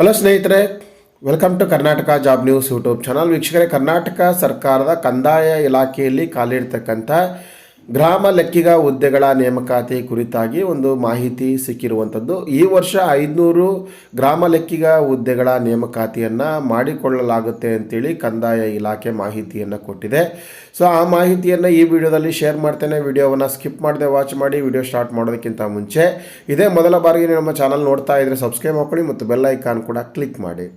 Hello ಸ್ನೇಹಿತರೆ welcome to Karnataka job news YouTube channel ವೀಕ್ಷಕರೇ, ಕರ್ನಾಟಕ ಸರ್ಕಾರದ ಕಂದಾಯ ಇಲಾಖೆಯಲ್ಲಿ ಖಾಲಿರ್ತಕ್ಕಂಥ ಗ್ರಾಮ ಲೆಕ್ಕಿಗ ಹುದ್ದೆಗಳ ನೇಮಕಾತಿ ಕುರಿತಾಗಿ ಒಂದು ಮಾಹಿತಿ ಸಿಕ್ಕಿರುವಂಥದ್ದು. ಈ ವರ್ಷ ಐದುನೂರು ಗ್ರಾಮ ಲೆಕ್ಕಿಗ ಹುದ್ದೆಗಳ ನೇಮಕಾತಿಯನ್ನು ಮಾಡಿಕೊಳ್ಳಲಾಗುತ್ತೆ ಅಂತೇಳಿ ಕಂದಾಯ ಇಲಾಖೆ ಮಾಹಿತಿಯನ್ನು ಕೊಟ್ಟಿದೆ. ಸೊ, ಆ ಮಾಹಿತಿಯನ್ನು ಈ ವಿಡಿಯೋದಲ್ಲಿ ಶೇರ್ ಮಾಡ್ತೇನೆ. ವಿಡಿಯೋವನ್ನು ಸ್ಕಿಪ್ ಮಾಡದೆ ವಾಚ್ ಮಾಡಿ. ವಿಡಿಯೋ ಸ್ಟಾರ್ಟ್ ಮಾಡೋದಕ್ಕಿಂತ ಮುಂಚೆ ಇದೇ ಮೊದಲ ಬಾರಿಗೆ ನಮ್ಮ ಚಾನಲ್ ನೋಡ್ತಾ ಇದ್ದರೆ ಸಬ್ಸ್ಕ್ರೈಬ್ ಮಾಡ್ಕೊಳ್ಳಿ ಮತ್ತು ಬೆಲ್ ಐಕಾನ್ ಕೂಡ ಕ್ಲಿಕ್ ಮಾಡಿ.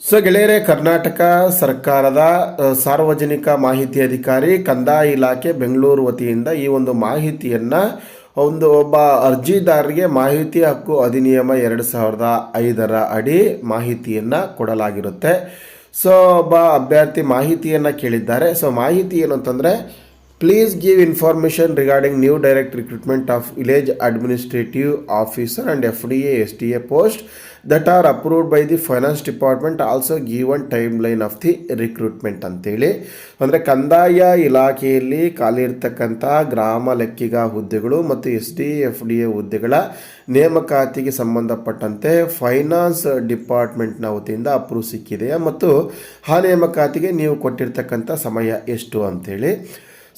ಸೊ ಗೆಳೆಯರೆ, ಕರ್ನಾಟಕ ಸರ್ಕಾರದ ಸಾರ್ವಜನಿಕ ಮಾಹಿತಿ ಅಧಿಕಾರಿ, ಕಂದಾಯ ಇಲಾಖೆ ಬೆಂಗಳೂರು ವತಿಯಿಂದ ಈ ಒಂದು ಮಾಹಿತಿಯನ್ನು ಒಂದು ಒಬ್ಬ ಅರ್ಜಿದಾರರಿಗೆ ಮಾಹಿತಿ ಹಕ್ಕು ಅಧಿನಿಯಮ ಎರಡು ಸಾವಿರದ ಐದರ ಅಡಿ ಮಾಹಿತಿಯನ್ನು ಕೊಡಲಾಗಿರುತ್ತೆ. ಸೊ ಒಬ್ಬ ಅಭ್ಯರ್ಥಿ ಮಾಹಿತಿಯನ್ನು ಕೇಳಿದ್ದಾರೆ. ಸೊ ಮಾಹಿತಿ ಏನು ಅಂತಂದರೆ please give information regarding new direct recruitment of village administrative officer and F D A S D A post that are approved by the finance department also given time line of the recruitment ಅಂತೇಳಿ. ಅಂದರೆ ಕಂದಾಯ ಇಲಾಖೆಯಲ್ಲಿ ಖಾಲಿ ಇರ್ತಕ್ಕಂಥ ಗ್ರಾಮ ಲೆಕ್ಕಿಗ ಹುದ್ದೆಗಳು ಮತ್ತು S D F D A ಹುದ್ದೆಗಳ ನೇಮಕಾತಿಗೆ ಸಂಬಂಧಪಟ್ಟಂತೆ ಫೈನಾನ್ಸ್ ಡಿಪಾರ್ಟ್ಮೆಂಟ್ನ ವತಿಯಿಂದ ಅಪ್ರೂವ್ ಸಿಕ್ಕಿದೆಯಾ ಮತ್ತು ಆ ನೇಮಕಾತಿಗೆ ನೀವು ಕೊಟ್ಟಿರ್ತಕ್ಕಂಥ ಸಮಯ ಎಷ್ಟು ಅಂತೇಳಿ.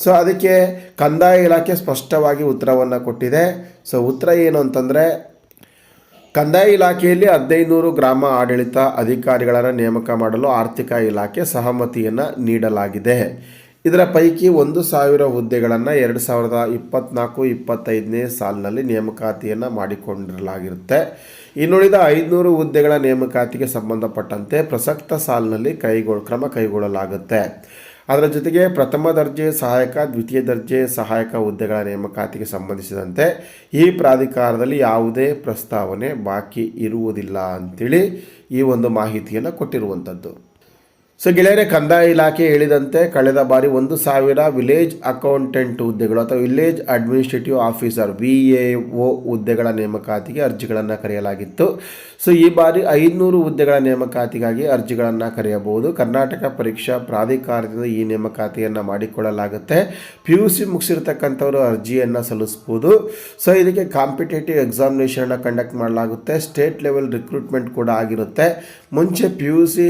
ಸೊ ಅದಕ್ಕೆ ಕಂದಾಯ ಇಲಾಖೆ ಸ್ಪಷ್ಟವಾಗಿ ಉತ್ತರವನ್ನು ಕೊಟ್ಟಿದೆ. ಸೊ ಉತ್ತರ ಏನು ಅಂತಂದರೆ, ಕಂದಾಯ ಇಲಾಖೆಯಲ್ಲಿ ಹದಿನೈದುನೂರು ಗ್ರಾಮ ಆಡಳಿತ ಅಧಿಕಾರಿಗಳನ್ನು ನೇಮಕ ಮಾಡಲು ಆರ್ಥಿಕ ಇಲಾಖೆ ಸಹಮತಿಯನ್ನು ನೀಡಲಾಗಿದೆ. ಇದರ ಪೈಕಿ ಒಂದು ಸಾವಿರ ಹುದ್ದೆಗಳನ್ನು ಎರಡು ಸಾವಿರದ ಇಪ್ಪತ್ನಾಲ್ಕು, ಇಪ್ಪತ್ತೈದನೇ ಸಾಲಿನಲ್ಲಿ ನೇಮಕಾತಿಯನ್ನು ಮಾಡಿಕೊಂಡಿರಲಾಗಿರುತ್ತೆ. ಇನ್ನುಳಿದ ಐದುನೂರು ಹುದ್ದೆಗಳ ನೇಮಕಾತಿಗೆ ಸಂಬಂಧಪಟ್ಟಂತೆ ಪ್ರಸಕ್ತ ಸಾಲಿನಲ್ಲಿ ಕೈಗೊಳ್ಳ ಕ್ರಮ ಕೈಗೊಳ್ಳಲಾಗುತ್ತೆ. ಅದರ ಜೊತೆಗೆ ಪ್ರಥಮ ದರ್ಜೆ ಸಹಾಯಕ, ದ್ವಿತೀಯ ದರ್ಜೆ ಸಹಾಯಕ ಹುದ್ದೆಗಳ ನೇಮಕಾತಿಗೆ ಸಂಬಂಧಿಸಿದಂತೆ ಈ ಪ್ರಾಧಿಕಾರದಲ್ಲಿ ಯಾವುದೇ ಪ್ರಸ್ತಾವನೆ ಬಾಕಿ ಇರುವುದಿಲ್ಲ ಅಂತೇಳಿ ಈ ಒಂದು ಮಾಹಿತಿಯನ್ನು ಕೊಟ್ಟಿರುವಂಥದ್ದು ಸೊ ಗೆಳೆಯರೆ, ಕಂದಾಯ ಇಲಾಖೆ ಹೇಳಿದಂತೆ ಕಳೆದ ಬಾರಿ ಒಂದು ಸಾವಿರ ವಿಲೇಜ್ ಅಕೌಂಟೆಂಟ್ ಹುದ್ದೆಗಳು ಅಥವಾ village administrative officer, V A O ಹುದ್ದೆಗಳ ನೇಮಕಾತಿಗೆ ಅರ್ಜಿಗಳನ್ನು ಕರೆಯಲಾಗಿತ್ತು. ಸೊ ಈ ಬಾರಿ ಐದುನೂರು ಹುದ್ದೆಗಳ ನೇಮಕಾತಿಗಾಗಿ ಅರ್ಜಿಗಳನ್ನು ಕರೆಯಬಹುದು. ಕರ್ನಾಟಕ ಪರೀಕ್ಷಾ ಪ್ರಾಧಿಕಾರದಿಂದ ಈ ನೇಮಕಾತಿಯನ್ನು ಮಾಡಿಕೊಳ್ಳಲಾಗುತ್ತೆ. ಪಿ ಯು ಸಿ ಮುಗಿಸಿರ್ತಕ್ಕಂಥವರು ಅರ್ಜಿಯನ್ನು ಸಲ್ಲಿಸ್ಬೋದು ಸೊ ಇದಕ್ಕೆ ಕಾಂಪಿಟೇಟಿವ್ ಎಕ್ಸಾಮಿನೇಷನ್ನ ಕಂಡಕ್ಟ್ ಮಾಡಲಾಗುತ್ತೆ. ಸ್ಟೇಟ್ ಲೆವೆಲ್ ರಿಕ್ರೂಟ್ಮೆಂಟ್ ಕೂಡ ಆಗಿರುತ್ತೆ. ಮುಂಚೆ ಪಿ ಯು ಸಿ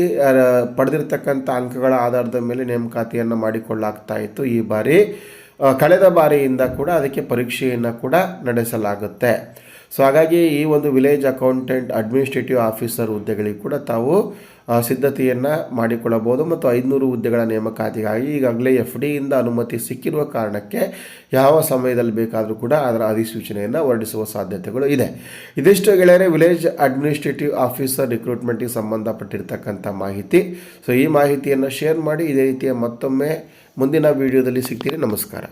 ಪಡೆದಿರ್ತಕ್ಕಂಥ ಅಂಕಗಳ ಆಧಾರದ ಮೇಲೆ ನೇಮಕಾತಿಯನ್ನು ಮಾಡಿಕೊಳ್ಳಾಗ್ತಾ ಇತ್ತು. ಈ ಬಾರಿ ಕಳೆದ ಬಾರಿಯಿಂದ ಕೂಡ ಅದಕ್ಕೆ ಪರೀಕ್ಷೆಯನ್ನು ಕೂಡ ನಡೆಸಲಾಗುತ್ತೆ. ಸೊ ಹಾಗಾಗಿ ಈ ಒಂದು ವಿಲೇಜ್ ಅಕೌಂಟೆಂಟ್ ಅಡ್ಮಿನಿಸ್ಟ್ರೇಟಿವ್ ಆಫೀಸರ್ ಹುದ್ದೆಗಳಿಗೆ ಕೂಡ ತಾವು ಸಿದ್ಧತೆಯನ್ನು ಮಾಡಿಕೊಳ್ಳಬಹುದು ಮತ್ತು ಐದುನೂರು ಹುದ್ದೆಗಳ ನೇಮಕಾತಿಗಾಗಿ ಈಗಾಗಲೇ ಎಫ್ ಡಿಯಿಂದ ಅನುಮತಿ ಸಿಕ್ಕಿರುವ ಕಾರಣಕ್ಕೆ ಯಾವ ಸಮಯದಲ್ಲಿ ಬೇಕಾದರೂ ಕೂಡ ಅದರ ಅಧಿಸೂಚನೆಯನ್ನು ಹೊರಡಿಸುವ ಸಾಧ್ಯತೆಗಳು ಇದೆ. ಇದಿಷ್ಟು ಗೆಳೆಯರೆ ವಿಲೇಜ್ ಅಡ್ಮಿನಿಸ್ಟ್ರೇಟಿವ್ ಆಫೀಸರ್ ರಿಕ್ರೂಟ್ಮೆಂಟಿಗೆ ಸಂಬಂಧಪಟ್ಟಿರ್ತಕ್ಕಂಥ ಮಾಹಿತಿ. ಸೊ ಈ ಮಾಹಿತಿಯನ್ನು ಶೇರ್ ಮಾಡಿ, ಇದೇ ರೀತಿಯ ಮತ್ತೊಮ್ಮೆ ಮುಂದಿನ ವಿಡಿಯೋದಲ್ಲಿ ಸಿಗ್ತೀರಿ ನಮಸ್ಕಾರ.